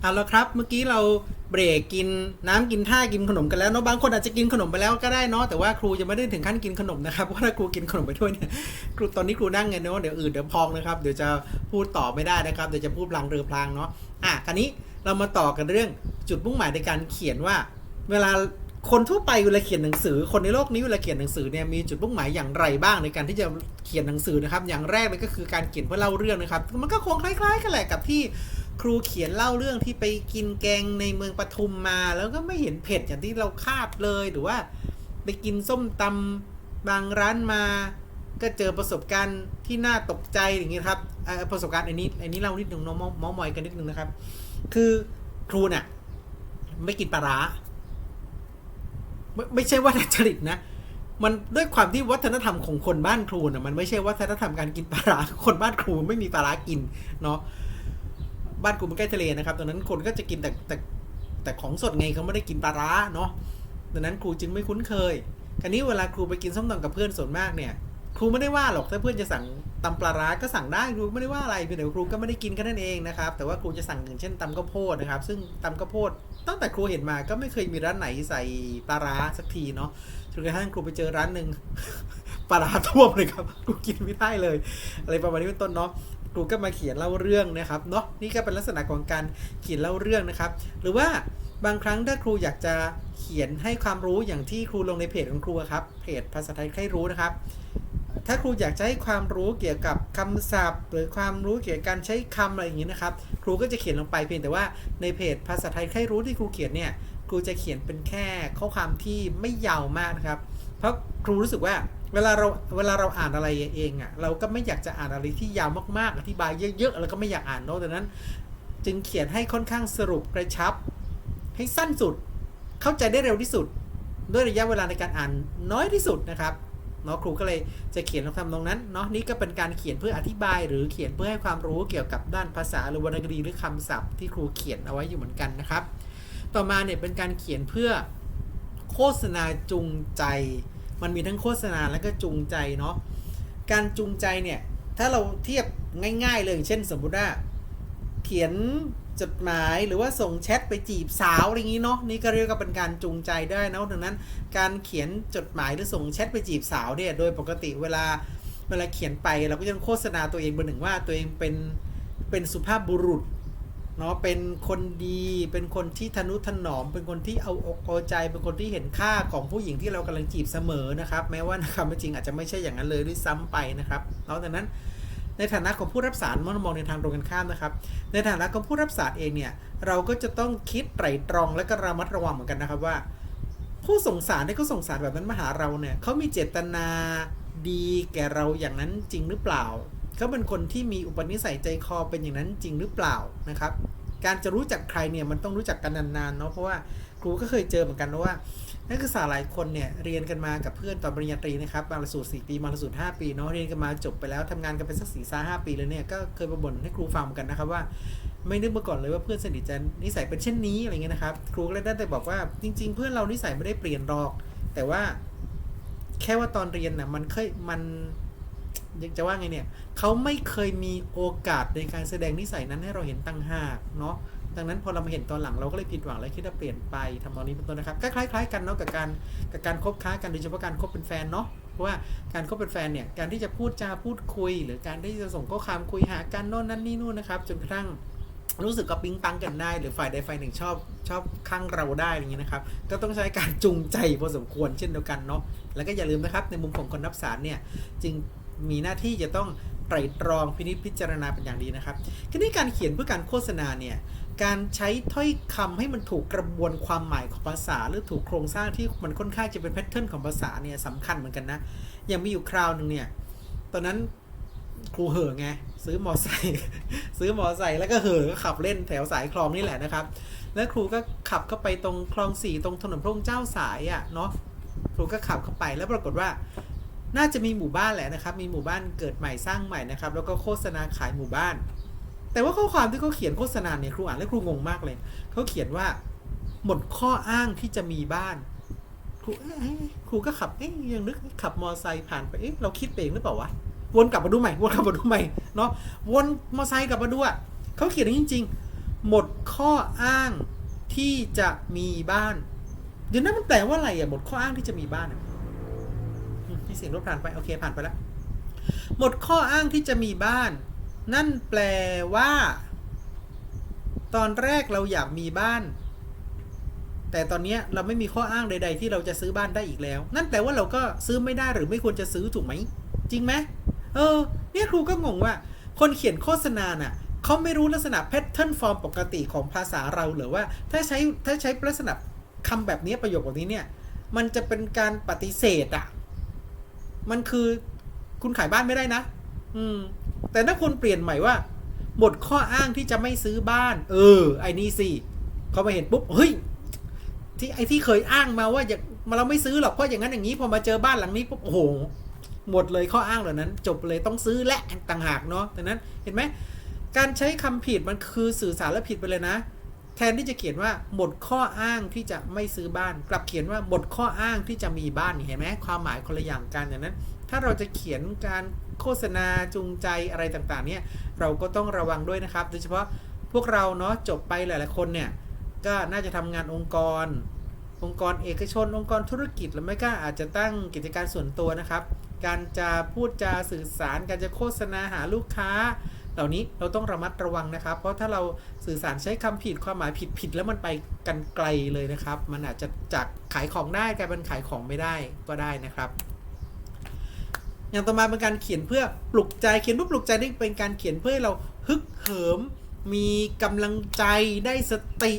เอาละครับ เมื่อกี้เราเบรกกินน้ำกินท่ากินขนมกันแล้วเนาะบางคนอาจจะกินขนมไปแล้วก็ได้เนาะแต่ว่าครูจะไม่ได้ถึงขั้นกินขนมนะครับเพราะถ้าครูกินขนมไปด้วยเนี่ยครูตอนนี้ครูนั่งไงเนาะเดี๋ยวอื่นเดี๋ยวพองนะครับเดี๋ยวจะพูดต่อไม่ได้นะครับเดี๋ยวจะพูดพลางเรือพลางเนาะอะคราวนี้เรามาต่อกันเรื่องจุดมุ่งหมายในการเขียนว่า เวลาคนทั่วไปเวลาเขียนหนังสือ คนในโลกนี้เวลาเขียนหนังสือเนี่ยมีจุดมุ่งหมายอย่างไรบ้างในการที่จะเขียนหนังสือนะครับ อย่างแรกเลยก็คือการเขียนเพื่อเล่าเรื่องนะครับ มันก็คงคล้ายๆกันแหละกับที่ ครูเขียนเล่าเรื่องที่ไปกินแกงในเมืองปทุมมา แล้วก็ไม่เห็นเผ็ดอย่างที่เราคาดเลยหรือว่า ไปกินส้มตำบางร้านมา ก็เจอประสบการณ์ที่น่าตกใจอย่างนี้ครับประสบการณ์อันนี้อันนี้เล่านิดหนึ่งน้องมอมอยกันนิดหนึ่งนะครับ คือครูเนี่ยไม่กินปลาร้าไม่ไม่ใช่ว่าดัดจริตนะมันด้วยความที่วัฒนธรรมของคนบ้านครูน่ะมันไม่ใช่วัฒนธรรมการกินปลาร้าคนบ้านครูไม่มีปลาร้ากินเนาะ บ้านครูมันใกล้ทะเลนะครับดังนั้นคนก็จะกินแต่แต่แต่ของสดไงเขาไม่ได้กินปลาร้าเนาะดังนั้นครูจึงไม่คุ้นเคยคราวนี้เวลาครูไปกินส้มตำกับเพื่อนส่วนมากเนี่ยครูไม่ได้ว่าหรอกถ้าเพื่อนจะสั่งตำปลาร้าก็สั่งได้ครูไม่ได้ว่าอะไรเพียงแต่ครูก็ไม่ได้กินแค่นั้นเองนะครับแต่ว่าครูจะสั่งอย่างเช่นตำข้าวโพดนะครับ ซึ่งตำข้าวโพดตั้งแต่ครูเห็นมาก็ไม่เคยมีร้านไหนใส่ปลาร้าสักทีเนาะจนกระทั่งครูไปเจอร้านหนึ่งปลาร้าท่วมเลยครับครูกินไม่ได้เลย อะไรประมาณนี้เป็นต้นเนาะ ครูก็มาเขียนเล่าเรื่องนะครับเนาะนี่ก็เป็นลักษณะของการเขียนเล่าเรื่องนะครับ หรือว่าบางครั้งถ้าครูอยากจะเขียนให้ความรู้อย่างที่ครูลงในเพจของครูครับเพจภาษาไทยใครรู้นะครับ ถ้าครูอยากจะให้ความรู้เกี่ยวกับคำศัพท์ หรือความรู้เกี่ยวกับการใช้คำอะไรอย่างนี้นะครับ ครูก็จะเขียนลงไปเพียงแต่ว่าในเพจภาษาไทยใครรู้ที่ครูเขียนเนี่ยครูจะเขียนเป็นแค่ข้อความที่ไม่ยาวมากนะครับ เพราะครูรู้สึกว่า เวลาเราเวลาเราอ่านอะไรเองอะ่ะเราก็ไม่อยากจะอ่านอะไรที่ยาวมากๆ อธิบายเยอะๆแล้วก็ไม่อยากอ่านเนอะดังนั้น จึงเขียนให้ค่อนข้างสรุปกระชับ ให้สั้นสุด เข้าใจได้เร็วที่สุด ด้วยระยะเวลาในการอ่านน้อยที่สุดนะครับเนาะครูก็เลยจะเขียนลงทำตรงนั้นเนาะนี่ก็เป็นการเขียนเพื่ออธิบาย หรือเขียนเพื่อให้ความรู้เกี่ยวกับด้านภาษาหรือวรรณคดีหรือคำศัพท์ที่ครูเขียนเอาไว้อยู่เหมือนกันนะครับ ต่อมาเนี่ยเป็นการเขียนเพื่อโฆษณาจูงใจ มันมีทั้งโฆษณาและก็จูงใจเนาะการจูงใจเนี่ยถ้าเราเทียบง่าย ๆ เลยเช่นสมมุติว่าเขียนจดหมายหรือว่าส่งแชทไปจีบสาวอะไรอย่างนี้เนาะนี่ก็เรียกว่าเป็นการจูงใจได้นะดังนั้น การเขียนจดหมายหรือส่งแชทไปจีบสาวเนี่ยโดยปกติเวลาเวลาเขียนไปเราก็จะโฆษณาตัวเองเบอร์หนึ่งว่าตัวเองเป็นเป็นสุภาพบุรุษ เนาะเป็นคนดีเป็นคนที่ทนุถนอม เป็นคนที่เอาอกเอาใจ เป็นคนที่เห็นค่าของผู้หญิงที่เรากำลังจีบเสมอนะครับ แม้ว่าความจริงอาจจะไม่ใช่อย่างนั้นเลยด้วยซ้ำไปนะครับเนาะดังนั้นในฐานะของผู้รับสารมองมองในทางตรงกันข้ามนะครับ ในฐานะของผู้รับสารเองเนี่ยเราก็จะต้องคิดไตร่ตรองและก็ระมัดระวังเหมือนกันนะครับว่า ผู้ส่งสารที่เขาส่งสารแบบนั้นมาหาเราเนี่ยเขามีเจตนาดีแก่เราอย่างนั้นจริงหรือเปล่า เขาเป็นคนที่มีอุปนิสัยใจคอเป็นอย่างนั้นจริงหรือเปล่านะครับ การจะรู้จักใครเนี่ยมันต้องรู้จักกันนานๆเนาะเพราะว่าครูก็เคยเจอเหมือนกันนะว่า นักศึกษาหลายคนเนี่ยเรียนกันมากับเพื่อนตอนปริญญาตรีนะครับบางหลักสูตร4ปีบางหลักสูตร5ปีเนาะเรียนกันมาจบไปแล้วทำงานกันไปสักสี่าห้าปีแล้วเนี่ยก็เคยมาบ่นให้ครูฟังกันนะครับว่าไม่นึกมาก่อนเลยว่าเพื่อนสนิทจะนิสัยเป็นเช่นนี้อะไรเงี้ยนะครับ ครูก็เลยได้แต่บอกว่าจริง ๆ เพื่อนเรานิสัยไม่ได้เปลี่ยนหรอก แต่ว่าแค่ว่าตอนเรียนน่ะมันเคยมัน จะว่าไงเนี่ยเขาไม่เคยมีโอกาสในการแสดงนิสัยนั้นให้เราเห็นตั้งหากเนาะดังนั้นพอเรามาเห็นตอนหลังเราก็เลยผิดหวังและคิดว่าเปลี่ยนไปทำตอนนี้เป็นต้นนะครับคล้ายๆกันเนาะกับการกับการคบค้ากันโดยเฉพาะการคบเป็นแฟนเนาะเพราะว่าการคบเป็นแฟนเนี่ยการที่จะพูดจาพูดคุย หรือการที่จะส่งข้อความคุยหากันโน่นนั่นนี่นู่นนะครับจนกระทั่งรู้สึกกับปิ๊งปังกันได้ หรือฝ่ายใดฝ่ายหนึ่งชอบชอบข้างเราได้อย่างนี้นะครับก็ต้องใช้การจูงใจพอสมควรเช่นเดียวกันเนาะแล้วก็อย่าลืมนะครับในมุมของคนรับสารเนี่ยจึง มีหน้าที่จะต้องไตรตรองพินิจพิจารณาเป็นอย่างดีนะครับทีนี้การเขียนเพื่อการโฆษณาเนี่ยการใช้ถ้อยคำให้มันถูกกระบวนความหมายของภาษา หรือถูกโครงสร้างที่มันค่อนข้างจะเป็นแพทเทิร์นของภาษาเนี่ยสำคัญเหมือนกันนะย่างมีอยู่คราวหนึ่งเนี่ยตอนนั้นครูเห่อไงซื้อมอไซค์ซื้อมอไซค์แล้วก็เห่อก็ขับเล่นแถวสายคลองนี่แหละนะครับ แล้วครูก็ขับเข้าไปตรงคลองสี่ตรงถนนพระองค์เจ้าสายอะ่ะเนาะครูก็ขับเข้าไปแล้วปรากฏว่า น่าจะมีหมู่บ้านแหละนะครับ มีหมู่บ้านเกิดใหม่สร้างใหม่นะครับ แล้วก็โฆษณาขายหมู่บ้าน แต่ว่าข้อความที่เขาเขียนโฆษณาเนี่ยครูอ่านแล้วครูงงมากเลย เขาเขียนว่าหมดข้ออ้างที่จะมีบ้าน ครูเอ๊ะครูก็ขับเอ๊ะยังนึกขับมอไซค์ผ่านไปเอ๊ะเราคิดเองหรือเปล่าวะวนกลับมาดูใหม่วนกลับมาดูใหม่เนาะวนมอไซค์กลับมาดูอะเขาเขียนอย่างจริง ๆ หมดข้ออ้างที่จะมีบ้าน เดี๋ยวนั้นมันแปลว่าอะไรอะหมดข้ออ้างที่จะมีบ้านอะ เสียงรถผ่านไปโอเคผ่านไปแล้วหมดข้ออ้างที่จะมีบ้าน นั่นแปลว่า ตอนแรกเราอยากมีบ้าน แต่ตอนนี้เราไม่มีข้ออ้างใด ๆ ที่เราจะซื้อบ้านได้อีกแล้ว นั่นแปลว่าเราก็ซื้อไม่ได้หรือไม่ควรจะซื้อถูกไหม จริงไหมเออ เนี่ยครูก็งงว่า คนเขียนโฆษณาน่ะเขาไม่รู้ลักษณะ pattern form ปกติของภาษาเราหรือว่า ถ้าใช้ถ้าใช้ลักษณะคำแบบนี้ประโยคแบบนี้เนี่ย มันจะเป็นการปฏิเสธอะ มันคือคุณขายบ้านไม่ได้นะ อืม แต่ถ้าคุณเปลี่ยนใหม่ว่าหมดข้ออ้างที่จะไม่ซื้อบ้าน เออ ไอ้นี่สิเขามาเห็นปุ๊บ เฮ้ย ที่ไอ้ที่เคยอ้างมาว่าอย่าเราไม่ซื้อหรอกเพราะอย่างนั้นอย่างนี้พอมาเจอบ้านหลังนี้ปุ๊บ โอ้โห หมดเลยข้ออ้างเหล่านั้น จบเลยต้องซื้อและต่างหากเนาะดังนั้นเห็นไหมการใช้คำผิดมันคือสื่อสารและผิดไปเลยนะ แทนที่จะเขียนว่าหมดข้ออ้างที่จะไม่ซื้อบ้าน กลับเขียนว่าหมดข้ออ้างที่จะมีบ้านเห็นไหมความหมายคนละอย่างกันดังนั้น ถ้าเราจะเขียนการโฆษณาจูงใจอะไรต่างๆเนี่ยเราก็ต้องระวังด้วยนะครับ โดยเฉพาะพวกเราเนาะจบไปหลายๆคนเนี่ยก็น่าจะทำงานองค์กร องค์กรเอกชน องค์กรธุรกิจหรือไม่ก็อาจจะตั้งกิจการส่วนตัวนะครับ การจะพูดจาสื่อสาร การจะโฆษณาหาลูกค้า เหล่านี้เราต้องระมัดระวังนะครับ เพราะถ้าเราสื่อสารใช้คำผิดความหมายผิดผิดแล้วมันไปกันไกลเลยนะครับ มันอาจจะจากขายของได้กลายเป็นขายของไม่ได้ก็ได้นะครับ อย่างต่อมาเป็นการเขียนเพื่อปลุกใจเขียนเพื่อปลุกใจนี่เป็นการเขียนเพื่อให้เราฮึกเหิม มีกำลังใจได้สติ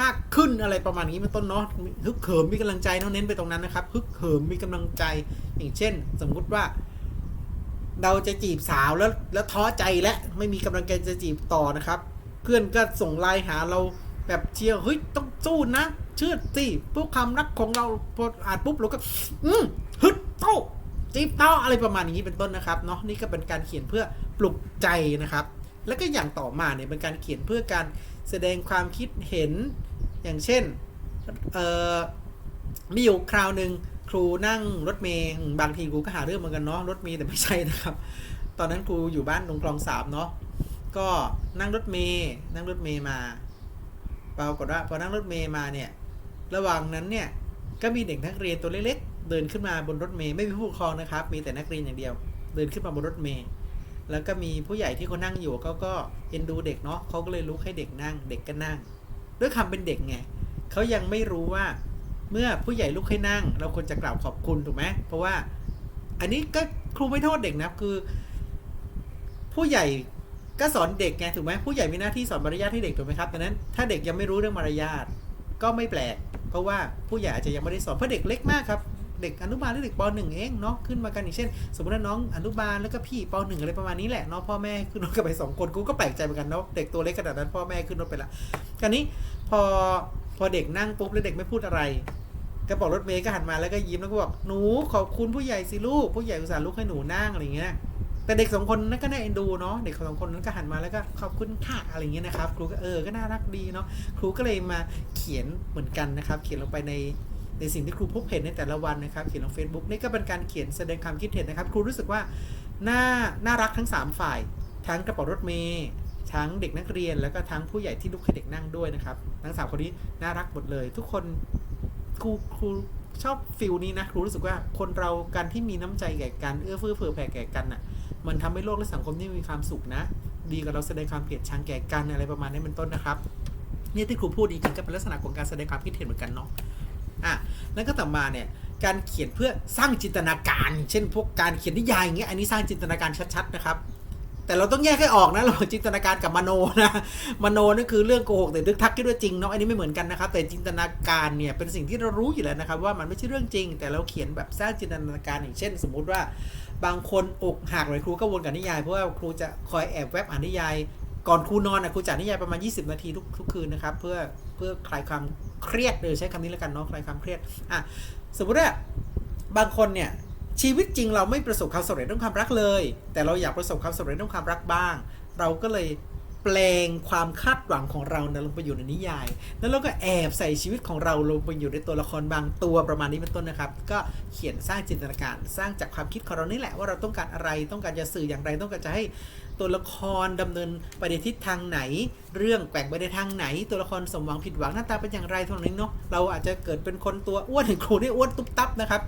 มากขึ้นอะไรประมาณนี้เป็นต้นเนาะฮึกเหิมมีกำลังใจเนาะเน้นไปตรงนั้นนะครับฮึกเหิมมีกำลังใจอย่างเช่น สมมุติว่า เราจะจีบสาวแล้วแล้วท้อใจและไม่มีกำลังใจจะจีบต่อนะครับ เพื่อนก็ส่งไลน์หาเราแบบเชียร์เฮ้ยต้องสู้นะ เชื่อสิพวกความรักของเราพออ่านปุ๊บเราก็ อืมฮึดโตจีบเต่ออะไรประมาณนี้เป็นต้นนะครับเนาะนี่ก็เป็นการเขียนเพื่อปลุกใจนะครับ แล้วก็อย่างต่อมาเนี่ยเป็นการเขียนเพื่อการแสดงความคิดเห็นอย่างเช่นเอ่อมีอยู่คราวหนึ่ง ครูนั่งรถเมย์บางทีครูก็หาเรื่องเหมือนกันเนาะรถเมย์แต่ไม่ใช่นะครับ ตอนนั้นครูอยู่บ้านตรงคลองสามเนาะก็นั่งรถเมย์นั่งรถเมย์มาปรากฏว่าพอนั่งรถเมย์มาเนี่ยระหว่างนั้นเนี่ยก็มีเด็กนักเรียนตัวเล็กๆ เดินขึ้นมาบนรถเมย์ไม่มีผู้ปกครองนะครับ มีแต่นักเรียนอย่างเดียว เดินขึ้นมาบนรถเมย์แล้วก็มีผู้ใหญ่ที่เขานั่งอยู่เขาก็เอ็นดูเด็กเนาะเขาก็เลยลุกให้เด็กนั่ง เด็กก็นั่ง ด้วยคำเป็นเด็กไงเขายังไม่รู้ว่า เมื่อผู้ใหญ่ลุกให้นั่ง เราควรจะกล่าวขอบคุณถูกไหมเพราะว่า อันนี้ก็ครูไม่โทษเด็กนะคือ ผู้ใหญ่ก็สอนเด็กไงถูกไหมผู้ใหญ่มีหน้าที่สอนมารยาทให้เด็กถูกไหมครับดังนั้นถ้าเด็กยังไม่รู้เรื่องมารยาทก็ไม่แปลก เพราะว่าผู้ใหญ่อาจจะยังไม่ได้สอนเพราะเด็กเล็กมากครับเด็กอนุบาลหรือเด็กปหนึ่งเองเนาะขึ้นมากันอย่างเช่น สมมติว่าน้องอนุบาลแล้วก็พี่ปหนึ่งอะไรประมาณนี้แหละเนาะพ่อแม่ขึ้นรถกันไปสองคนกูก็แปลกใจเหมือนกันเนาะเด็กตัวเล็กขนาดนั้นพ่อแม่ขึ้นรถไปละคราวนี้พอ พอเด็กนั่งปุ๊บแล้วเด็กไม่พูดอะไรกระเป๋ารถเมย์ก็หันมาแล้วก็ยิ้มแล้วก็บอกหนูขอบคุณผู้ใหญ่สิลูกผู้ใหญ่อุตส่าห์ลุกให้หนูนั่งอะไรอย่างเงี้ยแต่เด็กสองคนนั้นก็น่าเอ็นดูเนาะเด็กสองคนนั้นก็หันมาแล้วก็ขอบคุณค่ะอะไรอย่างเงี้ยนะครับ ครูก็เออก็น่ารักดีเนาะครูก็เลยมาเขียนเหมือนกันนะครับ เขียนลงไปในในสิ่งที่ครูพบเห็นในแต่ละวันนะครับ เขียนลง Facebook นี่ก็เป็นการเขียนแสดงความคิดเห็นนะครับ ครูรู้สึกว่าน่าน่ารักทั้ง 3 ฝ่าย ทั้งกระเป๋ารถเมย์ ทั้งเด็กนักเรียนแล้วก็ทั้งผู้ใหญ่ที่ลุกให้เด็กนั่งด้วยนะครับทั้งสามคนนี้น่ารักหมดเลย ทุกคนครูครูชอบฟิลนี้นะครูรู้สึกว่าคนเราการที่มีน้ำใจแก่กันเอื้อเฟื้อเผื่อแผ่แก่กันน่ะ มันทำให้โลกและสังคมที่มีความสุขนะ ดีกว่าเราแสดงความเกลียดชังแก่กันอะไรประมาณนี้เป็นต้นนะครับนี่ที่ครูพูดจริงๆก็เป็นลักษณะของการแสดงความคิดเห็นเหมือนกันเนาะอะแล้วก็ต่อมาเนี่ยการเขียนเพื่อสร้างจินตนาการ เช่น พวกการเขียนนิยายอย่างเงี้ยอันนี้สร้างจินตนาการชัดๆนะครับ แต่เราต้องแยกให้ออกนะเราจินตนาการกับมโนนะมโนนั่นคือเรื่องโกหกแต่นึกทักคิดว่าจริงเนาะอันนี้ไม่เหมือนกันนะครับ แต่จินตนาการเนี่ยเป็นสิ่งที่เรารู้อยู่แล้วนะครับ ว่ามันไม่ใช่เรื่องจริง แต่เราเขียนแบบสร้างจินตนาการอย่างเช่น สมมุติว่า บางคนอกหักเลยครูก็วนกับนิยายเพราะว่าครูจะคอยแอบแวบอ่านนิยายก่อนครูนอนอะครูจะอ่านิยายประมาณ 20 นาทีทุกทุกคืนนะครับ เพื่อเพื่อคลายความเครียดเลยใช้คำนี้แล้วกันเนาะคลายความเครียดอะสมมติว่าบางคนเนี่ย ชีวิตจริงเราไม่ประสบความสำเร็จเรื่องความรักเลย แต่เราอยากประสบความสำเร็จเรื่องความรักบ้าง เราก็เลยแปลงความคาดหวังของเรานะลงไปอยู่ในนิยาย แล้วเราก็แอบใส่ชีวิตของเราลงไปอยู่ในตัวละครบางตัวประมาณนี้เป็นต้นนะครับ ก็เขียนสร้างจินตนาการ สร้างจากความคิดของเรานี่แหละว่าเราต้องการอะไร ต้องการจะสื่ออย่างไร ต้องการจะให้ตัวละครดำเนินไปในทิศทางไหน เรื่องแกว่งไปในทางไหน ตัวละครสมหวังผิดหวังหน้าตาเป็นอย่างไรเท่านั้เนาะ เราอาจจะเกิดเป็นคนตัวอ้วนเห็นครูนี่อ้วนตุ๊บตับนะครับ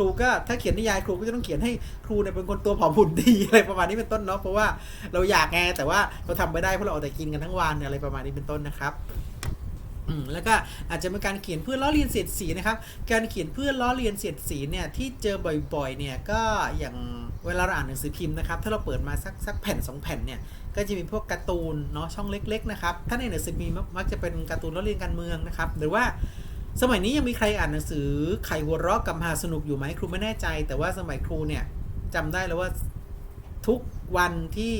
รูก็ถ้าเขียนนิยายครูก็จะต้องเขียนให้ครูเนี่ยเป็นคนตัวผอมหุ่นดีอะไรประมาณนี้เป็นต้นเนาะเพราะว่าเราอยากไงแต่ว่าเราทำไม่ได้เพราะเราเอาแต่กินกันทั้งวันอะไรประมาณนี้เป็นต้นนะครับแล้วก็อาจจะเป็นการเขียนเพื่อล้อเลียนเสียดสีนะครับ การเขียนเพื่อล้อเลียนเสียดสีเนี่ยที่เจอบ่อยๆเนี่ยก็อย่างเวลาเราอ่านหนังสือพิมพ์นะครับถ้าเราเปิดมาสักสักแผ่นสองแผ่นเนี่ยก็จะมีพวกการ์ตูนเนาะช่องเล็ก ๆ นะครับ ถ้าในหนังสือพิมพ์มักจะเป็นการ์ตูนล้อเลียนการเมืองนะครับหรือว่า สมัยนี้ยังมีใครอ่านหนังสือไขหัวเราะกับมหาสนุกอยู่ไหมครูไม่แน่ใจ แต่ว่าสมัยครูเนี่ยจำได้แล้วว่าทุกวันที่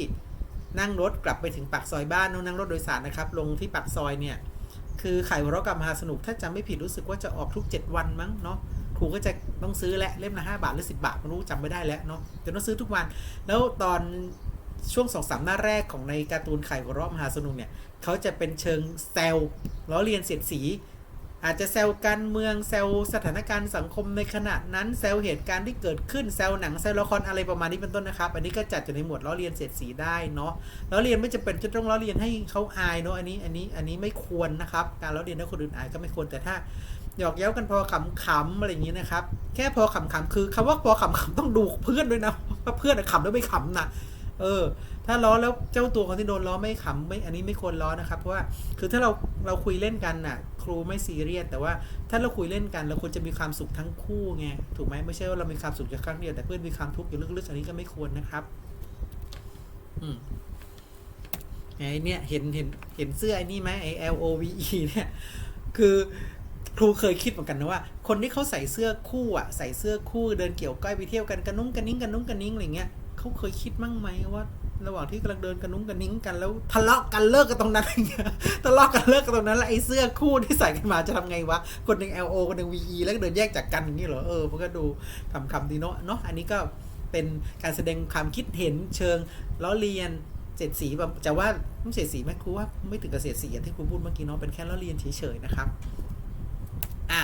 นั่งรถกลับไปถึงปากซอยบ้านนั่งรถโดยสารนะครับ ลงที่ปากซอยเนี่ย คือไขหัวเราะกับมหาสนุกถ้าจำไม่ผิดรู้สึกว่าจะออกทุก 7 วันมั้งเนาะครูก็จะต้องซื้อแหละเล่มละ5บาทหรือ 10 บาทไม่รู้จำไม่ได้แล้วเนาะจะต้องซื้อทุกวัน แล้วตอนช่วงสองสามหน้าแรกของในการ์ตูนไข่หัวเราะมหาสนุกเนี่ยเขาจะเป็นเชิงแซวล้อเลียนเสียดสี อาจจะแซวการเมืองแซวสถานการณ์สังคมในขณะนั้นแซวเหตุการณ์ที่เกิดขึ้นแซวหนังแซวละครอะไรประมาณนี้เป็นต้นนะครับ อันนี้ก็จัดอยู่ในหมวดล้อเลียนเสียดสีได้เนาะล้อเลียนไม่จะเป็นจะต้องล้อเลียนให้เขาอายเนาะอันนี้อันนี้อันนี้ไม่ควรนะครับ การล้อเลียนให้คนอื่นอายก็ไม่ควรแต่ถ้าหยอกเย้ากันพอขำๆอะไรอย่างนี้นะครับ แค่พอขำๆคือคำว่าพอขำๆต้องดูเพื่อนด้วยนะว่าเพื่อนขำแล้วไม่ขำนะเออ ถ้าล้อแล้วเจ้าตัวคนที่โดนล้อไม่ขำไม่อันนี้ไม่ควรล้อนะครับเพราะว่าคือถ้าเราเราคุยเล่นกันน่ะ ครูไม่ซีเรียสแต่ว่าถ้าเราคุยเล่นกันเราควรจะมีความสุขทั้งคู่ไงถูกไหมไม่ใช่ว่าเรามีความสุขแค่ครั้งเดียวแต่เพื่อนมีความทุกข์อยู่ลึกๆอันนี้ก็ไม่ควรนะครับ อืมไอ้เนี่ยเห็นเห็นเห็นเสื้อไอ้นี่ไหมไอ้ L O V E เนี่ย คือครูเคยคิดเหมือนกันนะว่า คนที่เขาใส่เสื้อคู่อะใส่เสื้อคู่เดินเกี่ยวก้อยไปเที่ยวกันกันนุ้งกันนิ้งกันนุ้งกันนิ้งอะไรเงี้ยเขาเคยคิดมั่งไหมว่า ระหว่างที่กำลังเดินกันนุ้งกันนิ้งกันแล้วทะเลาะกันเลิกกันตรงนั้นอะไรเงี้ยทะเลาะกันเลิกกันตรงนั้นแล้วไอ้เสื้อคู่ที่ใส่กันมาจะทำไงวะ คนหนึ่ง L O คนหนึ่ง V E แล้วก็เดินแยกจากกันอย่างนี้เหรอเออมันก็ดูคำคำดีเนาะเนาะอันนี้ก็เป็นการแสดงความคิดเห็นเชิงล้อเลียนเสียดสีแบบจะว่าไม่เสียสีไหมครูว่าไม่ถึงกับเสียสีอย่างที่ครูพูดเมื่อกี้เนาะเป็นแค่ล้อเลียนเฉยๆนะครับอะ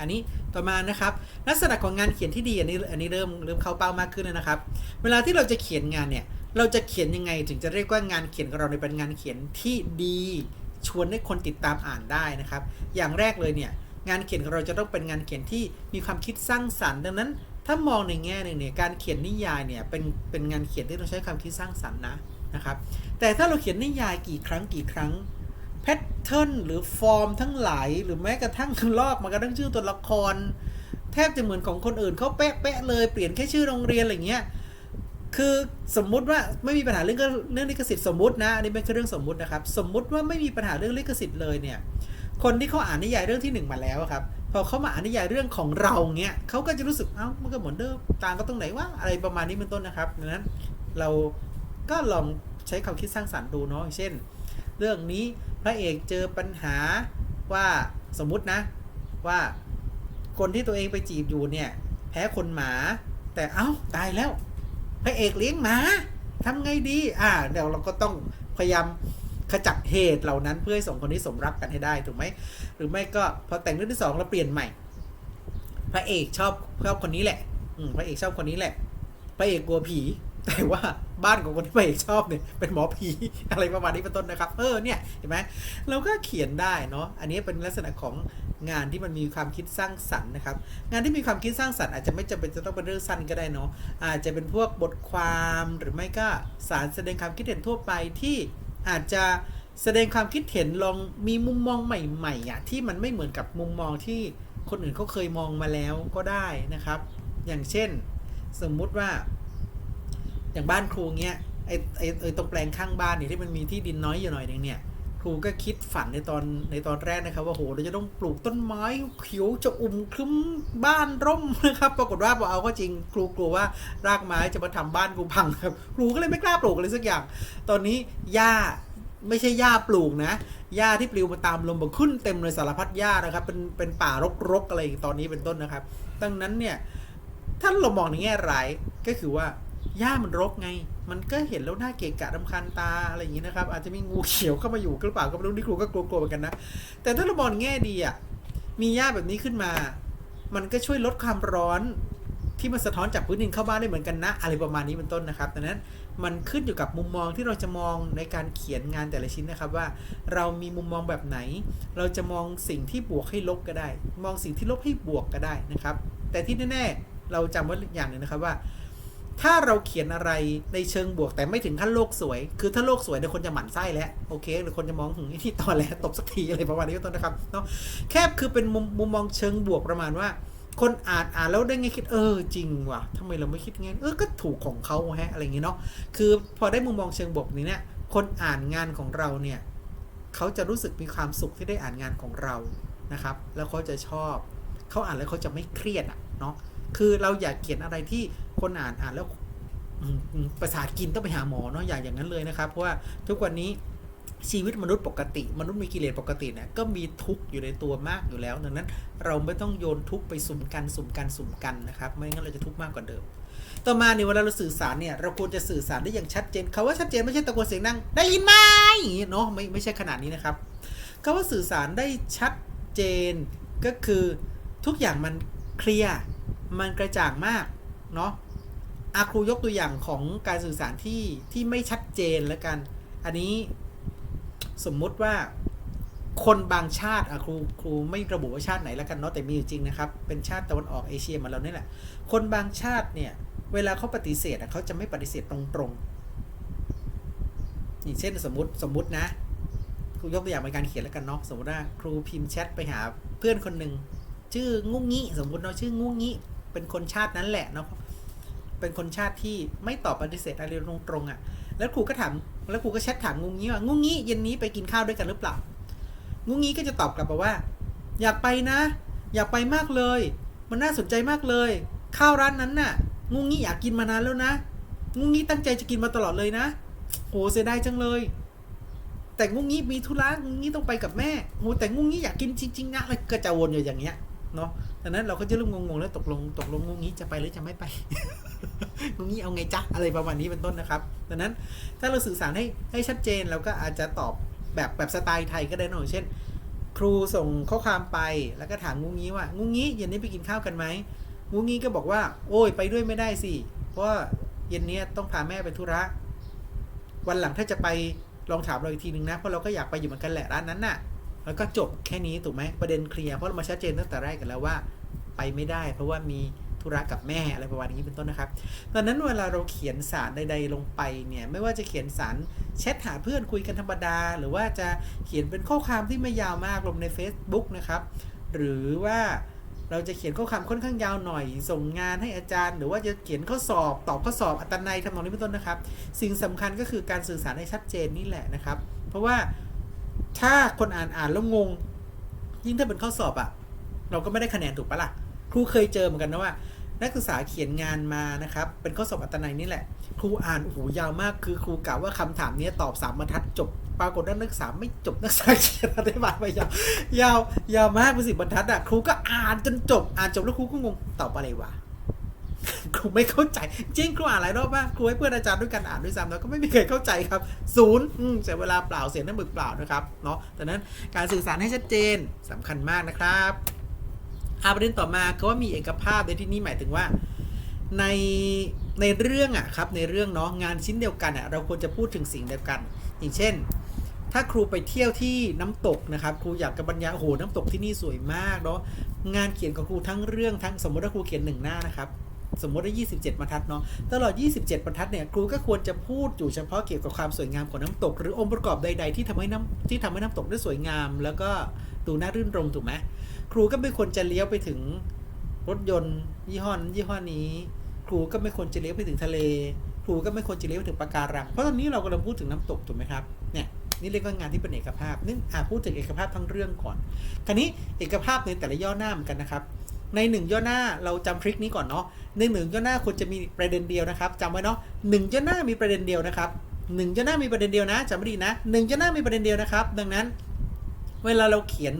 อันนี้ต่อมานะครับลักษณะของงานเขียนที่ดีอันนี้อันนี้เริ่มเริ่มเข้าเป้ามากขึ้นแล้วนะครับ เวลาที่เราจะเขียนงานเนี่ย เราจะเขียนยังไงถึงจะเรียกว่างานเขียนของเราเนี่ยเป็นงานเขียนที่ดีชวนให้คนติดตามอ่านได้นะครับ อย่างแรกเลยเนี่ยงานเขียนของเราจะต้องเป็นงานเขียนที่มีความคิดสร้างสรรค์ ดังนั้น ถ้ามองในแง่หนึ่งเนี่ยการเขียนนิยายเนี่ยเป็นเป็นงานเขียนที่ต้องใช้ความคิดสร้างสรรค์นะนะครับ แต่ถ้าเราเขียนนิยายกี่ครั้งกี่ครั้งแพทเทิร์นหรือฟอร์มทั้งหลาย หรือแม้กระทั่งลอกมากระทั่งชื่อตัวละคร แทบจะเหมือนของคนอื่นเขาเป๊ะๆเลยเปลี่ยนแค่ชื่อโรงเรียนอะไรเงี้ย คือสมมุติว่าไม่มีปัญหาเรื่องเรื่องลิขสิทธิ์สมมตินะอันนี้เป็นแค่เรื่องสมมุตินะครับ สมมุติว่าไม่มีปัญหาเรื่องลิขสิทธิ์เลยเนี่ยคนที่เขาอ่านนิยายเรื่องที่หนึ่งมาแล้วครับพอเขามาอ่านนิยายเรื่องของเราเงี้ยเขาก็จะรู้สึกเอ้ามันก็เหมือนเดิมต่างก็ตรงไหนว่าอะไรประมาณนี้เป็นต้นนะครับดังนั้นเราก็ลองใช้ความคิดสร้างสรรค์ดูเนาะเช่น เรื่องนี้พระเอกเจอปัญหาว่าสมมุตินะว่าคนที่ตัวเองไปจีบอยู่เนี่ยแพ้คนหมา แต่เอ้าตายแล้ว พระเอกเลี้ยงหมาทำไงดี อ่าเดี๋ยวเราก็ต้องพยายามขจัดเหตุเหล่านั้นเพื่อให้สองคนนี้สมรักกันให้ได้ถูกไหมหรือไม่ก็พอแต่งเรื่องที่สองเราเปลี่ยนใหม่ พระเอกชอบชอบคนนี้แหละ อืพระเอกชอบคนนี้แหละ พระเอกกลัวผี แต่ว่าบ้านของคนที่พระเอกชอบเนี่ยเป็นหมอผีอะไรประมาณนี้เป็นต้นนะครับ เออเนี่ยเห็นไหมเราก็เขียนได้เนาะอันนี้เป็นลักษณะของงานที่มันมีความคิดสร้างสรรค์นะครับ งานที่มีความคิดสร้างสรรค์อาจจะไม่จำเป็นจะต้องเป็นเรื่องสั้นก็ได้เนาะอาจจะเป็นพวกบทความหรือไม่ก็สารแสดงความคิดเห็นทั่วไปที่อาจจะแสดงความคิดเห็นลองมีมุมมองใหม่ๆอะที่มันไม่เหมือนกับมุมมองที่คนอื่นเขาเคยมองมาแล้วก็ได้นะครับ อย่างเช่น สมมุติว่า อย่างบ้านครูเงี้ยไอ้ไอ้ไอ้ตรงแปลงข้างบ้านเนี่ยที่มันมีที่ดินน้อยอยู่หน่อยนึงเนี่ยครูก็คิดฝันในตอนในตอนแรกนะครับว่าโหเราจะต้องปลูกต้นไม้เขียวจะอุ่มครึ้มบ้านร่มนะครับ ปรากฏว่าพอเอาก็จริง ครูกลัวว่ารากไม้จะมาทำบ้านครูพังครับ ครูก็เลยไม่กล้าปลูกอะไรสักอย่าง ตอนนี้หญ้าไม่ใช่หญ้าปลูกนะหญ้าที่ปลิวมาตามลมบอกขึ้นเต็มเลยสารพัดหญ้านะครับเป็นเป็นป่ารกๆอะไรตอนนี้เป็นต้นนะครับ ดังนั้นเนี่ยถ้าเรามองในแง่ร้ายก็คือว่า หญ้ามันรกไง มันก็เห็นแล้วน่าเกะกะรำคาญตาอะไรอย่างนี้นะครับ อาจจะมีงูเขียวเข้ามาอยู่หรือเปล่าก็ไม่รู้นี่ครูก็กลัวๆเหมือนกันนะ แต่ถ้าเรามองแง่ดีอะ มีหญ้าแบบนี้ขึ้นมา มันก็ช่วยลดความร้อนที่มันสะท้อนจากพื้นดินเข้าบ้านได้เหมือนกันนะ อะไรประมาณนี้เป็นต้นนะครับ ดังนั้นมันขึ้นอยู่กับมุมมองที่เราจะมองในการเขียนงานแต่ละชิ้นนะครับว่า เรามีมุมมองแบบไหน เราจะมองสิ่งที่บวกให้ลบก็ได้ มองสิ่งที่ลบให้บวกก็ได้นะครับ แต่ที่แน่ๆเราจำไว้อย่างหนึ่งนะครับว่า ถ้าเราเขียนอะไรในเชิงบวกแต่ไม่ถึงขั้นโลกสวย คือถ้าโลกสวยเดี๋ยวคนจะหมั่นไส้แล้วโอเคหรือคนจะมองหึงที่ตอนแล้วตบสักทีอะไรประมาณนี้เป็ต้นนะครับเนาะแค่คือเป็นมุมมุมมองเชิงบวกประมาณว่า คนอ่านอ่านแล้วได้ไงคิดเออจริงว่ะทำไมเราไม่คิดงั้นเออก็ถูกของเขาแฮะอะไรอย่างงี้เนาะคือพอได้มุมมองเชิงบวกนี้เนี่ยคนอ่านงานของเราเนี่ยเขาจะรู้สึกมีความสุขที่ได้อ่านงานของเรานะครับ แล้วเขาจะชอบ เขาอ่านแล้วเขาจะไม่เครียดอะเนาะ คือเราอยากเขียนอะไรที่คนอ่านอ่านแล้วประสาทกินต้องไปหาหมอเนาะอย่างอย่างนั้นเลยนะครับ เพราะว่าทุกวันนี้ชีวิตมนุษย์ปกติ มนุษย์มีกิเลสปกติเนี่ยก็มีทุกข์อยู่ในตัวมากอยู่แล้วดังนั้น เราไม่ต้องโยนทุกข์ไปสุ่มกันสุ่มกันสุ่มกันนะครับ ไม่งั้นเราจะทุกข์มากกว่าเดิม ต่อมาเนี่ยเวลาเราสื่อสารเนี่ยเราควรจะสื่อสารได้อย่างชัดเจนคาว่าชัดเจนไม่ใช่ตะโกนเสียงดังได้ยินไหมอย่างงี้เนาะไม่ไม่ใช่ขนาดนี้นะครับคาว่าสื่อสารได้ชัดเจนก็คือทุกอย่างมันเคลียร์ มันกระจ่างมากเนาะอาครูยกตัวอย่างของการสื่อสารที่ที่ไม่ชัดเจนแล้วกัน อันนี้สมมุติว่าคนบางชาติอะครูครูไม่ระบุว่าชาติไหนแล้วกันเนาะแต่มีอยู่จริงนะครับ เป็นชาติตะวันออกเอเชียมาเราเนี่ยแหละ คนบางชาติเนี่ยเวลาเขาปฏิเสธเขาจะไม่ปฏิเสธตรงๆอย่างเช่นสมมติสมมตินะครูยกตัวอย่างเป็นการเขียนแล้วกันเนาะสมมติว่าครูพิมพ์แชทไปหาเพื่อนคนหนึ่งชื่องุ้งงี้ สมมติเนาะชื่องุ้งงี้ เป็นคนชาตินั้นแหละเนาะเป็นคนชาติที่ไม่ตอบปฏิเสธอะไรตรงๆอะ่ะ แล้วครูก็ถามแล้วครูก็แชทถามงุงงี้ว่างุงี้เย็นนี้ไปกินข้าวด้วยกันหรือเปล่างุงงี้ก็จะตอบกลับมาว่า อยากไปนะ อยากไปมากเลย มันน่าสนใจมากเลย ข้าวร้านนั้นน่ะงุงงี้อยากกินมานานแล้วนะงุงงี้ตั้งใจจะกินมาตลอดเลยนะโหเสียดายจังเลย แต่งุงงี้มีธุระงุงงี้ต้องไปกับแม่โหแต่งุงงี้อยากกินจริงๆนะแล้วก็จะวนอยู่อย่างเงี้ย เนาะดังนั้นเราก็จะเริ่มงงๆแล้วตกลงตกลงงงงี้จะไปหรือจะไม่ไปงงงี้เอาไงจ๊ะอะไรประมาณนี้เป็นต้นนะครับดังนั้นถ้าเราสื่อสารให้ให้ชัดเจนเราก็อาจจะตอบแบบแบบสไตล์ไทยก็ได้เนอะเช่น ครูส่งข้อความไปแล้วก็ถามงงงี้ว่างงงี้เย็นนี้ไปกินข้าวกันไหมงงงี้ก็บอกว่า โอ้ยไปด้วยไม่ได้สิเพราะเย็นนี้ต้องพาแม่ไปธุระวันหลังถ้าจะไปลองถามเราอีกทีนึงนะเพราะเราก็อยากไปอยู่เหมือนกันแหละร้านนั้นน่ะ แล้วก็จบแค่นี้ถูกไหมประเด็นเคลียร์เพราะเรามาชัดเจนตั้งแต่แรกกันแล้วว่า ไปไม่ได้ เพราะว่ามีธุระกับแม่อะไรประมาณนี้เป็นต้นนะครับ ดังนั้นเวลาเราเขียนสารใด ๆ ลงไปเนี่ยไม่ว่าจะเขียนสารแชทหาเพื่อนคุยกันธรรมดา หรือว่าจะเขียนเป็นข้อความที่ไม่ยาวมากลงใน Facebook นะครับ หรือว่าเราจะเขียนข้อความค่อนข้างยาวหน่อย ส่งงานให้อาจารย์ หรือว่าจะเขียนข้อสอบตอบข้อสอบอัตนัยทำนองนี้เป็นต้นนะครับ สิ่งสำคัญก็คือการสื่อสารให้ชัดเจนนี่แหละนะครับ เพราะว่า ถ้าคนอ่านอ่านแล้วงง ยิ่งถ้าเป็นข้อสอบอะเราก็ไม่ได้คะแนนถูกปะล่ะ ครูเคยเจอเหมือนกันนะว่า นักศึกษาเขียนงานมานะครับ เป็นข้อสอบอัตนัยนี่แหละ ครูอ่านโอ้โหยาวมาก คือครูกล่าวว่าคำถามนี้ตอบสามบรรทัดจบ ปรากฏว่านักศึกษาไม่จบนักศึกษาเขียนอธิบายไปยาวยาวยาวมากเป็นสิบบรรทัดอะครูก็อ่านจนจบ อ่านจบแล้วครูก็งงตอบอะไรวะ ครูไม่เข้าใจ จริงครูอ่านหลายรอบมากครูให้เพื่อนอาจารย์ด้วยกันอ่านด้วยซ้ำแล้วก็ไม่มีใครเข้าใจครับศูนย์เสียเวลาเปล่าเสียน้ำมึกเปล่านะครับเนาะดังนั้นการสื่อสารให้ชัดเจนสำคัญมากนะครับอาประเด็นต่อมาคือว่ามีเอกภาพในที่นี้หมายถึงว่า ในในเรื่องอะครับในเรื่องเนาะงานชิ้นเดียวกันอะเราควรจะพูดถึงสิ่งเดียวกัน อย่างเช่น ถ้าครูไปเที่ยวที่น้ำตกนะครับครูอยากจะบรรยายโอ้โหน้ำตกที่นี่สวยมากเนาะงานเขียนของครูทั้งเรื่องทั้งสมมติว่าครูเขียนหนึ่งหน้านะครับ สมมติว่า27บรรทัดเนาะตลอด 27บรรทัดเนี่ยครูก็ควรจะพูดอยู่เฉพาะเกี่ยวกับความสวยงามของน้ำตก หรือองค์ประกอบใด ๆ ที่ทำให้น้ำที่ทำให้น้ำตกได้สวยงาม แล้วก็ดูน่ารื่นรมถูกไหมครูก็ไม่ควรจะเลี้ยวไปถึงรถยนต์ยี่ห้อนยี่ห้อนี้ ครูก็ไม่ควรจะเลี้ยวไปถึงทะเล ครูก็ไม่ควรจะเลี้ยวไปถึงปะการังเพราะตอนนี้เรากำลังพูดถึงน้ำตกถูกไหมครับเนี่ยนี่เรียกว่างานที่เป็นเอกภาพนี่อาพูดถึงเอกภาพทั้งเรื่องก่อน คราวนี้เอกภาพในแต่ละย่อหน้าเหมือนกันนะครับ ในหนึ่งย่อหน้าเราจำทริคนี้ก่อนเนาะในหนึ่งย่อหน้าควรจะมีประเด็นเดียวนะครับจำไว้เนาะหนึ่งย่อหน้ามีประเด็นเดียวนะครับหนึ่งย่อหน้ามีประเด็นเดียวนะจำไม่ดีนะหนึ่งย่อหน้ามีประเด็นเดียวนะครับ ดังนั้น เวลาเราเขียน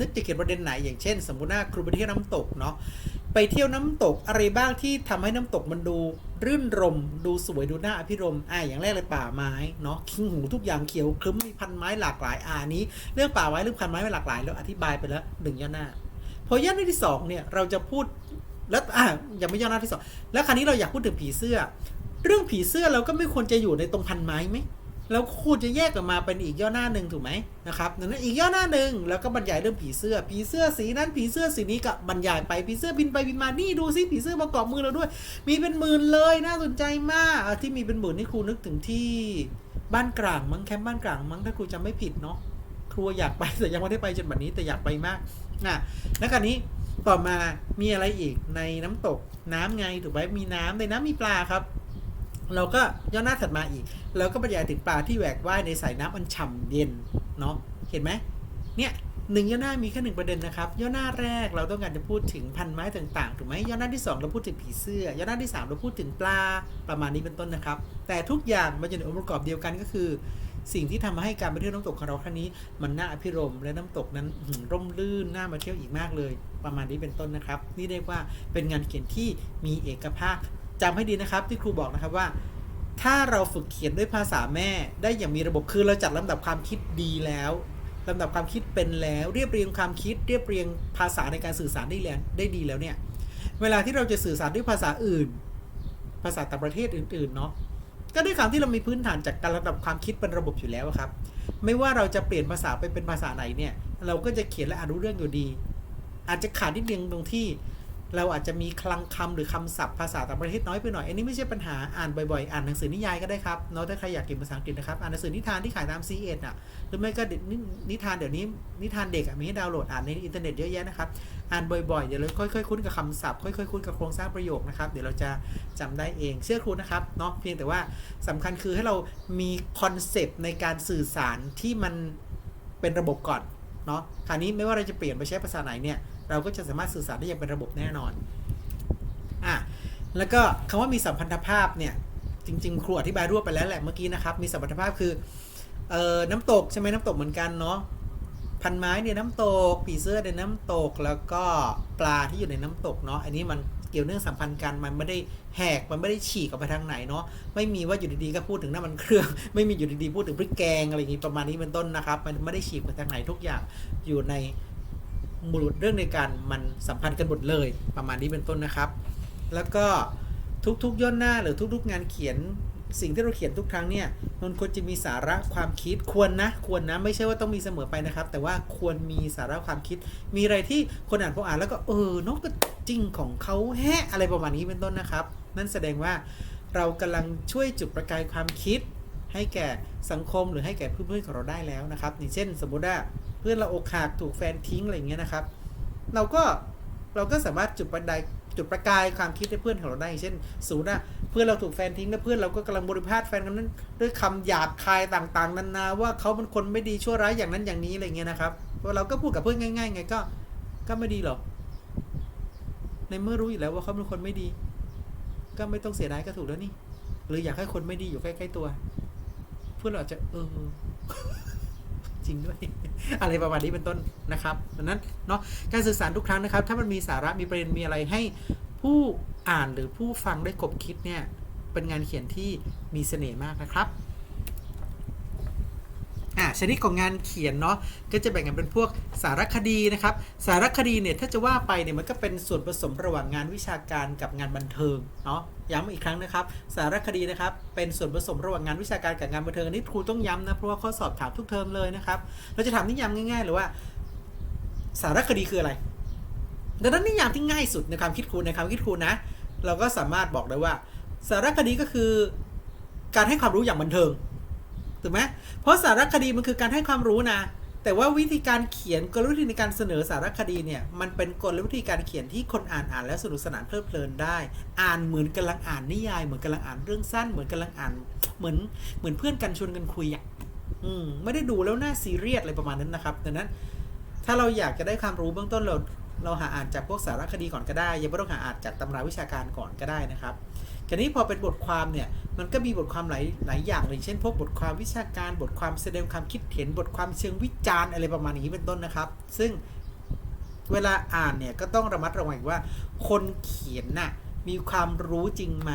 นึกจะเขียนประเด็นไหน อย่างเช่น สมมุติว่าครูไปเที่ยวน้ำตกเนาะไปเที่ยวน้ำตกอะไรบ้างที่ทำให้น้ำตกมันดู รื่นรม ดูสวยดูน่าอภิรมอ่าอย่างแรกเลยป่าไม้เนาะคิงหูทุกอย่างเขียวครึ้มมีพันไม้หลากหลายอ่านี้ เรื่องป่าไม้เรื่องพันไม้หลากหลาย แล้วอธิบายไปแล้วหนึ่งย่อหน้า อย่อหน้าที่สองเนี่ยเราจะพูดแล้วอะยังไม่ย่อหน้าที่สองแล้วคราวนี้เราอยากพูดถึงผีเสื้อ เรื่องผีเสื้อเราก็ไม่ควรจะอยู่ในตรงพันไม้ไหมเราควรจะแยกออกมาเป็นอีกย่อหน้าหนึ่งถูกไหมนะครับดังนั้นอีกย่อหน้าหนึ่งแล้วก็บรรยายเรื่องผีเสื้อ ผีเสื้อสีนั้นผีเสื้อสีนี้ก็บรรยายไปผีเสื้อบินไปบินมานี่ดูซิผีเสื้อมาเกาะมือเราด้วย มีเป็นหมื่นเลยน่าสนใจมากที่มีเป็นหมื่นนี่ครูนึกถึงที่บ้านกลางมั้งแคมป์บ้านกลางมั้งถ้าครูจำไม่ผิดเนาะครูอยากไปแต่ยังไม่ได้ไปจนบัดนี้แต่อยากไปมาก อะแล้วกันนี้ต่อมามีอะไรอีกในน้ำตกน้ำไงถูกไหมมีน้ำในน้ำมีปลาครับ เราก็ย่อหน้าถัดมาอีกเราก็บรรยายถึงปลาที่แหวกว่ายในสายน้ำอันฉ่ำเย็นเนาะเห็นไหมเนี่ยหนึ่งย่อหน้ามีแค่หนึ่งประเด็นนะครับ ย่อหน้าแรกเราต้องการจะพูดถึงพันไม้ต่างๆถูกไหมย่อหน้าที่สองเราพูดถึงผีเสื้อย่อหน้าที่สามเราพูดถึงปลาประมาณนี้เป็นต้นนะครับ แต่ทุกอย่างมันจะอยู่ในองค์ประกอบเดียวกันก็คือ สิ่งที่ทำให้การไปเที่ยวน้ำตกของเราครั้งนี้ มันน่าอภิรมและน้ำตกนั้นร่มรื่นน่ามาเที่ยวอีกมากเลย ประมาณนี้เป็นต้นนะครับ นี่เรียกว่าเป็นงานเขียนที่มีเอกภาพจำให้ดีนะครับ ที่ครูบอกนะครับว่า ถ้าเราฝึกเขียนด้วยภาษาแม่ได้อย่างมีระบบคือเราจัดลำดับความคิดดีแล้วลำดับความคิดเป็นแล้วเรียบเรียงความคิด เรียบเรียงภาษาในการสื่อสารได้แล้วได้ดีแล้วเนี่ยเวลาที่เราจะสื่อสารด้วยภาษาอื่น ภาษาต่างประเทศอื่นๆเนาะ ก็ด้วยความที่เรามีพื้นฐานจากการระดับความคิดเป็นระบบอยู่แล้วครับ ไม่ว่าเราจะเปลี่ยนภาษาไปเป็นภาษาไหนเนี่ย เราก็จะเขียนและอ่านรู้เรื่องอยู่ดี อาจจะขาดนิดเดียวตรงที่ เราอาจจะมีคลังคำหรือคำศัพท์ภาษาต่างประเทศน้อยไปหน่อย อันนี้ไม่ใช่ปัญหา อ่านบ่อยๆ อ่านหนังสือนิยายก็ได้ครับ เนาะ ถ้าใครอยากเก่งภาษาอังกฤษนะครับ อ่านหนังสือนิทานที่ขายตามซีเอ็ดอะ หรือไม่ก็นิทานเดี๋ยวนี้นิทานเด็กมีให้ดาวน์โหลดอ่านในอินเทอร์เน็ตเยอะแยะนะครับ อ่านบ่อยๆ เดี๋ยวเราค่อยๆ คุ้นกับคำศัพท์ ค่อยๆ คุ้นกับโครงสร้างประโยคนะครับ เดี๋ยวเราจะจำได้เอง เชื่อครูนะครับ เนาะ เพียงแต่ว่าสำคัญคือให้เรามีคอนเซปต์ในการสื่อสารที่มันเป็นระบบก่อน เนาะคราวนี้ไม่ว่าเราจะเปลี่ยนไปใช้ภาษาไหนเนี่ย เราก็จะสามารถสื่อสารได้อย่างเป็นระบบแน่นอนอะแล้วก็คำว่ามีสัมพันธภาพเนี่ยจริง ๆ ครูอธิบายรวบไปแล้วแหละเมื่อกี้นะครับ มีสัมพันธภาพคือเอ่อน้ำตกใช่ไหมน้ำตกเหมือนกันเนาะพันไม้เนี่ยน้ำตกผีเสื้อในน้ำตก แล้วก็ปลาที่อยู่ในน้ำตกเนาะอันนี้มันเกี่ยวเนื่องสัมพันธ์กันมันไม่ได้แหกมันไม่ได้ฉีกออกไปทางไหนเนาะไม่มีว่าอยู่ดีๆก็พูดถึงน้ำมันเครื่อง ไม่มีอยู่ดีๆพูดถึงพริกแกงอะไรอย่างงี้ประมาณนี้เป็นต้นนะครับ มันไม่ได้ฉีกไปทางไหนทุกอย่างอยู่ใน มูลเรื่องในการมันสัมพันธ์กันหมดเลยประมาณนี้เป็นต้นนะครับ แล้วก็ทุกๆย่อหน้าหรือทุกๆงานเขียนสิ่งที่เราเขียนทุกครั้งเนี่ยมันควรจะมีสาระความคิดควรนะควรนะไม่ใช่ว่าต้องมีเสมอไปนะครับ แต่ว่าควรมีสาระความคิด มีอะไรที่คนอ่านพออ่านแล้วก็เออเนกก็จริงของเขาแฮะอะไรประมาณนี้เป็นต้นนะครับ นั่นแสดงว่าเรากำลังช่วยจุดประกายความคิด ให้แก่สังคมหรือให้แก่เพื่อนๆของเราได้แล้วนะครับอย่างเช่น สมมติว่าเพื่อนเราอกหักถูกแฟนทิ้งอะไรอย่างเงี้ยนะครับ เราก็เราก็สามารถจุดประกายจุดประกายความคิดให้เพื่อนของเราได้อย่างเช่นสูนะเพื่อนเราถูกแฟนทิ้งแล้วเพื่อนเราก็กำลังบริพาทแฟนคนนั้น ด้วยคำหยาบคายต่างๆนานาว่าเขาเป็นคนไม่ดีชั่วร้ายอย่างนั้นอย่างนี้อะไรเงี้ยนะครับเราก็พูดกับเพื่อนง่ายๆไงก็ก็ไม่ดีหรอกในเมื่อรู้อยู่แล้วว่าเขาเป็นคนไม่ดี ก็ไม่ต้องเสียดายก็ถูกแล้วนี่ หรืออยากให้คนไม่ดีอยู่ใกล้ๆตัว พื่อนเราอาจจะเออจริงด้วย อะไรประมาณนี้เป็นต้นนะครับดังนั้นเนาะการสื่อสารทุกครั้งนะครับ ถ้ามันมีสาระมีประเด็นมีอะไรให้ผู้อ่านหรือผู้ฟังได้กบคิดเนี่ยเป็นงานเขียนที่มีเสน่ห์มากนะครับ อะชนิดของงานเขียนเนาะก็จะแบ่งกันเป็นพวกสารคดีนะครับ สารคดีเนี่ยถ้าจะว่าไปเนี่ยมันก็เป็นส่วนผสมระหว่างงานวิชาการกับงานบันเทิงเนาะย้ำอีกครั้งนะครับ สารคดีนะครับเป็นส่วนผสมระหว่างงานวิชาการกับงานบันเทิงอันนี้ครูต้องย้ำนะเพราะว่าข้อสอบถามทุกเทอมเลยนะครับเราจะถามนิยามง่ายๆเลยว่า สารคดีคืออะไรดังนั้นนิยามที่ง่ายสุดในความคิดครูในความคิดครูนะ เราก็สามารถบอกได้ว่า สารคดีก็คือ การให้ความรู้อย่างบันเทิง ถูกไหมเพราะสารคดีมันคือการให้ความรู้นะ แต่ว่าวิธีการเขียนกลวิธีในการเสนอสารคดีเนี่ยมันเป็นกลวิธีการเขียนที่คนอ่านอ่านแล้วสนุกสนานเพลิดเพลินได้ อ่านเหมือนกำลังอ่านนิยาย เหมือนกำลังอ่านเรื่องสั้น เหมือนกำลังอ่านเหมือนเหมือนเพื่อนกันชวนกันคุยอะอืมไม่ได้ดูแล้วน่าซีเรียสอะไรประมาณนั้นนะครับดังนั้น ถ้าเราอยากจะได้ความรู้เบื้องต้นเราเราหาอ่านจากพวกสารคดีก่อนก็ได้ยังไม่ต้องหาอ่านจากตำราวิชาการก่อนก็ได้นะครับ ทีนี้พอเป็นบทความเนี่ยมันก็มีบทความหลายหลายอย่างเลยเช่นพวกบทความวิชาการบทความแสดงความคิดเห็นบทความเชิงวิจารณ์อะไรประมาณนี้เป็นต้นนะครับ ซึ่งเวลาอ่านเนี่ยก็ต้องระมัดระวังว่า คนเขียนน่ะมีความรู้จริงไหม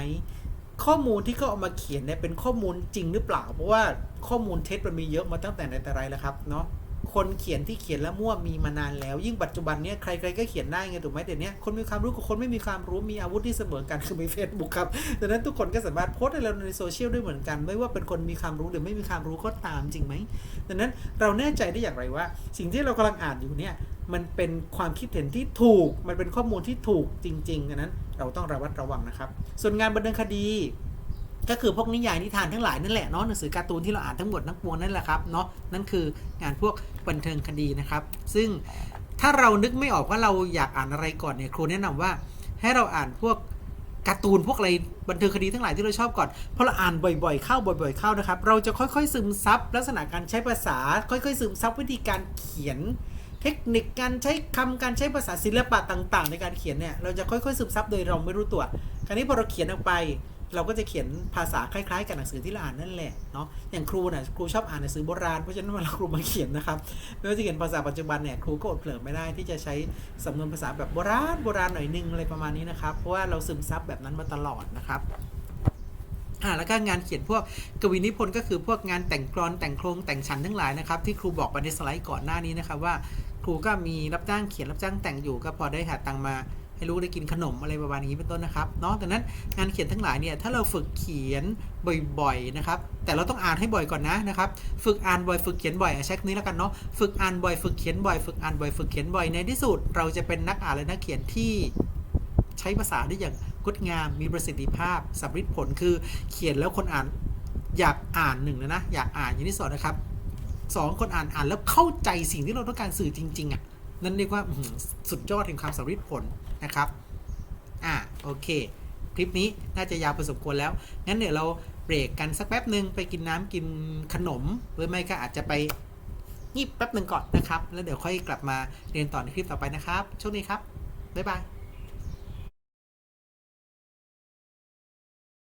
ข้อมูลที่เขาเอามาเขียนเนี่ยเป็นข้อมูลจริงหรือเปล่า เพราะว่าข้อมูลเท็จมันมีเยอะมาตั้งแต่ในแต่ไรแล้วครับเนาะ คนเขียนที่เขียนแล้วมั่วมีมานานแล้ว ยิ่งปัจจุบันเนี้ยใครๆก็เขียนได้ไงถูกไหมเดี๋ยวนี้คนมีความรู้กับคนไม่มีความรู้มีอาวุธที่เสมอกันคือมี Facebook ครับดังนั้นทุกคนก็สามารถโพสต์อะไรในโซเชียลได้เหมือนกัน ไม่ว่าเป็นคนมีความรู้หรือไม่มีความรู้ก็ตามจริงไหมดังนั้นเราแน่ใจได้อย่างไรว่า สิ่งที่เรากำลังอ่านอยู่เนี่ยมันเป็นความคิดเห็นที่ถูก มันเป็นข้อมูลที่ถูกจริงๆดังนั้นเราต้องระวัดระวังนะครับ ส่วนงานบันเทิงคดี ก็คือพวกนิยายนิทานทั้งหลายนั่นแหละเนาะหนังสือการ์ตูนที่เราอ่านทั้งหมดทั้งปวงนั่นแหละครับเนาะนั่นคืองานพวกบันเทิงคดีนะครับ ซึ่งถ้าเรานึกไม่ออกว่าเราอยากอ่านอะไรก่อนเนี่ยครูแนะนำว่าให้เราอ่านพวกการ์ตูนพวกอะไรบันเทิงคดีทั้งหลายที่เราชอบก่อนเพราะเราอ่านบ่อยๆเข้าบ่อย ๆเข้านะครับ เราจะค่อยๆซึมซับลักษณะการใช้ภาษา ค่อยๆซึมซับวิธีการเขียน เทคนิคการใช้คำการใช้ภาษาศิลปะต่าง ๆ ในการเขียนเนี่ยเราจะค่อยๆซึมซับโดยเราไม่รู้ตัวคราวนี้พอเราเขียนออกไป เราก็จะเขียนภาษาคล้ายๆ กับหนังสือที่เราอ่านนั่นแหละเนาะอย่างครูน่ะครูชอบอ่านหนังสือโบราณเพราะฉะนั้นเวลาครูมาเขียนนะครับไม่ว่าจะเขียนภาษาปัจจุบันเนี่ยครูก็อดเผลอไม่ได้ที่จะใช้สำนวนภาษาแบบโบราณโบราณหน่อยนึงอะไรประมาณนี้นะครับเพราะว่าเราซึมซับแบบนั้นมาตลอดนะครับอ่าแล้วก็งานเขียนพวกกวีนิพนธ์ก็คือพวกงานแต่งกลอนแต่งโครงแต่งฉันทั้งหลายนะครับที่ครูบอกไปในสไลด์ก่อนหน้านี้นะครับว่า ครูก็มีรับจ้างเขียนรับจ้างแต่งอยู่ก็พอได้หาตังมา ให้ลูกได้กินขนมอะไรประมาณนี้เป็นต้นนะครับเนาะดังนั้นงานเขียนทั้งหลายเนี่ยถ้าเราฝึกเขียนบ่อยๆนะครับแต่เราต้องอ่านให้บ่อยก่อนนะนะครับฝึกอ่านบ่อยฝึกเขียนบ่อยอะใช้คนี้แล้วกันเนาะฝึกอ่านบ่อยฝึกเขียนบ่อยฝึกอ่านบ่อยฝึกเขียนบ่อยในที่สุด เราจะเป็นนักอ่านและนักเขียนที่ใช้ภาษาได้อย่างงดงามมีประสิทธิภาพสำเร็จผลคือเขียนแล้วคนอ่านอยากอ่านหนึ่งนะนะอยากอ่านอย่างที่สองนะครับสองคนอ่านอ่านแล้วเข้าใจสิ่งที่เราต้องการสื่อจริงๆอะนั่นเรียกว่าสุดยอดแห่งความสำเร็จผล นะครับอ่าโอเค คลิปนี้น่าจะยาวพอสมควรแล้ว งั้นเดี๋ยวเราเบรกกันสักแป๊บหนึ่งไปกินน้ำกินขนม หรือไม่ก็อาจจะไปงีบแป๊บหนึ่งก่อนนะครับ แล้วเดี๋ยวค่อยกลับมาเรียนต่อในคลิปต่อไปนะครับโชคดีครับ บ๊ายบาย